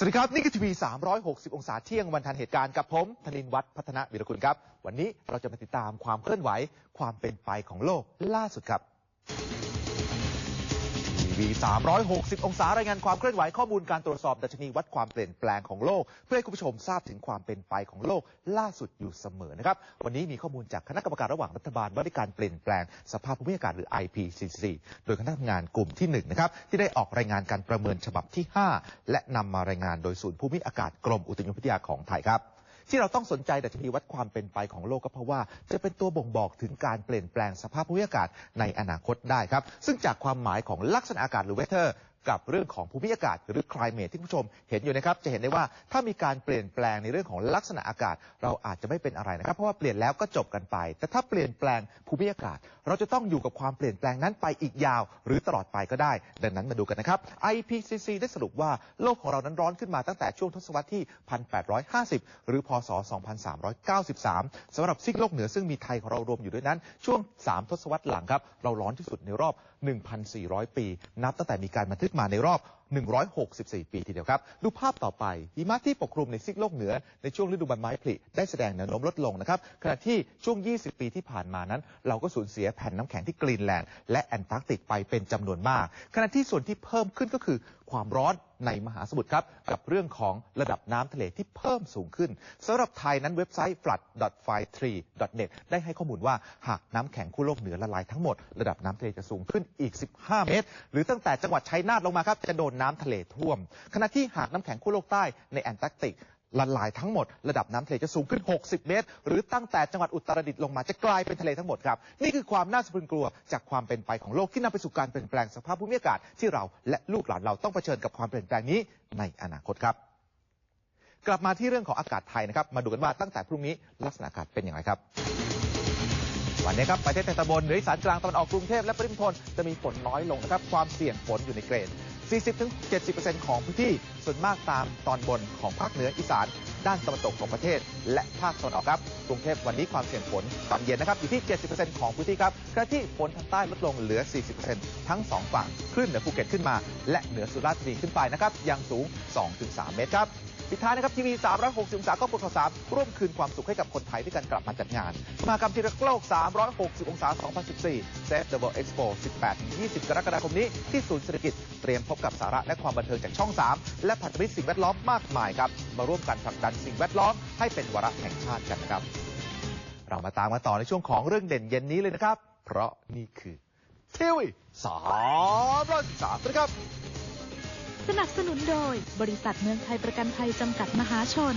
สวัสดีครับ นี่คือทีวี 360 องศาเที่ยงวันทันเหตุการณ์กับผมธนินวัฒน์พัฒนาวิรคุณครับ วันนี้เราจะมาติดตามความเคลื่อนไหว ความเป็นไปของโลกล่าสุดครับ วี 360 องศารายงานความเคลื่อนไหวข้อมูลการตรวจสอบดัชนีวัดความเปลี่ยนแปลงของโลก เพื่อให้คุณผู้ชมทราบถึงความเป็นไปของโลกล่าสุดอยู่เสมอนะครับ วันนี้มีข้อมูลจากคณะกรรมการระหว่างรัฐบาลว่าด้วยการเปลี่ยนแปลงสภาพภูมิอากาศหรือ IPCC โดยคณะทำงานกลุ่มที่หนึ่งนะครับที่ได้ออกรายงานการประเมินฉบับที่ 5 และนำมารายงานโดยศูนย์ภูมิอากาศกรมอุตุนิยมวิทยาของไทยครับ ที่เราต้องสนใจดัชนีวัดความเป็นไปของโลกก็เพราะว่า จะเป็นตัวบ่งบอกถึงการเปลี่ยนแปลงสภาพภูมิอากาศในอนาคตได้ครับ ซึ่งจากความหมายของลักษณะอากาศหรือ weather กับเรื่องของภูมิอากาศหรือ climate ที่ผู้ชมเห็นอยู่นะครับ จะเห็นได้ว่าถ้ามีการเปลี่ยนแปลงในเรื่องของลักษณะอากาศ เราอาจจะไม่เป็นอะไรนะครับ เพราะว่าเปลี่ยนแล้วก็จบกันไป แต่ถ้าเปลี่ยนแปลงภูมิอากาศ เราจะต้องอยู่กับความเปลี่ยนแปลงนั้นไปอีกยาว หรือตลอดไปก็ได้ ดังนั้นมาดูกันนะครับ IPCC ได้สรุปว่าโลกของเรานั้นร้อนขึ้นมาตั้งแต่ช่วงทศวรรษที่ 1850 หรือ พศ 2393สำหรับซีกโลกเหนือซึ่งมีไทยของเรารวมอยู่ด้วยนั้น ช่วง 3 ทศวรรษหลังครับเราร้อนที่สุดในรอบ 1,400 ปี นับตั้งแต่มีการบันทึกมาในรอบ 164 ปีทีเดียวครับ ดูภาพต่อไปหิมะที่ปกคลุมในซีกโลกเหนือในช่วงฤดูใบไม้ผลิได้แสดงแนวโน้มลดลงนะครับ ขณะที่ช่วง 20 ปีที่ผ่านมานั้น เราก็สูญเสียแผ่นน้ำแข็งที่กรีนแลนด์และแอนตาร์กติกไปเป็นจำนวนมาก ขณะที่ส่วนที่เพิ่มขึ้นก็คือความร้อนในมหาสมุทรครับ กับเรื่องของระดับน้ำทะเลที่เพิ่มสูงขึ้นสำหรับไทยนั้นเว็บไซต์ flood.fi3.net ได้ให้ข้อมูลว่าหากน้ำแข็งขั้วโลกเหนือละลายทั้งหมด ระดับน้ำทะเลจะสูงขึ้นอีก 15 เมตร หรือตั้งแต่จังหวัดชัยนาทลงมาครับจะโดนน้ำทะเลท่วม ขณะที่หากน้ำแข็งขั้วโลกใต้ในแอนตาร์กติกละลายทั้งหมดระดับน้ำทะเลจะสูงขึ้น 60 เมตร หรือตั้งแต่จังหวัดอุตรดิตถ์ลงมาจะกลายเป็นทะเลทั้งหมดครับ นี่คือความน่าสะพรึงกลัวจากความเป็นไปของโลกที่นำไปสู่การเปลี่ยนแปลงสภาพภูมิอากาศที่เราและลูกหลานเราต้องเผชิญกับความเปลี่ยนแปลงนี้ในอนาคตครับ กลับมาที่เรื่องของอากาศไทยนะครับ มาดูกันว่าตั้งแต่พรุ่งนี้ลักษณะอากาศเป็นอย่างไรครับ วันนี้ครับประเทศไทยตะบนเหนืออีสานกลางตะวันออกกรุงเทพและปริมณฑลจะมีฝนน้อยลงนะครับความเสี่ยงฝนอยู่ในเกรด 40-70%ของพื้นที่ส่วนมากตามตอนบนของภาคเหนืออีสาน ด้านตะวันตกของประเทศ และภาคตะวันออกครับ กรุงเทพวันนี้ความเสี่ยงฝนตอนเย็นนะครับอยู่ที่ 70%ของพื้นที่ครับขณะที่ฝนทางใต้ลดลงเหลือ 40%ทั้งสองฝั่งคลื่นเหนือภูเก็ตขึ้นมา และเหนือสุราษฎร์ธานีขึ้นไปนะครับยังสูง 2-3 เมตรครับ ปิดท้ายนะครับทีวี360องศาก็ปดข่าวสามร่วมคืนความสุขให้กับคนไทยด้วยการกลับมาจัดงานมหากรรมที่รักโลก 360 องศา 2014 Save the World Expo 18-20 กรกฎาคมนี้ที่ศูนย์เศรษฐกิจเตรียมพบกับสาระและความบันเทิงจากช่อง 3 และพันธมิตรสิ่งแวดล้อมมากมายครับมาร่วมกันผลักดันสิ่งแวดล้อมให้เป็นวาระแห่งชาติกันนะครับ เรามาตามมาต่อในช่วงของเรื่องเด่นเย็นนี้เลยนะครับ เพราะนี่คือทีวี313สวัสดีครับ นับสนุนโดย บริษัทเมืองไทยประกันภัยจำกัดมหาชน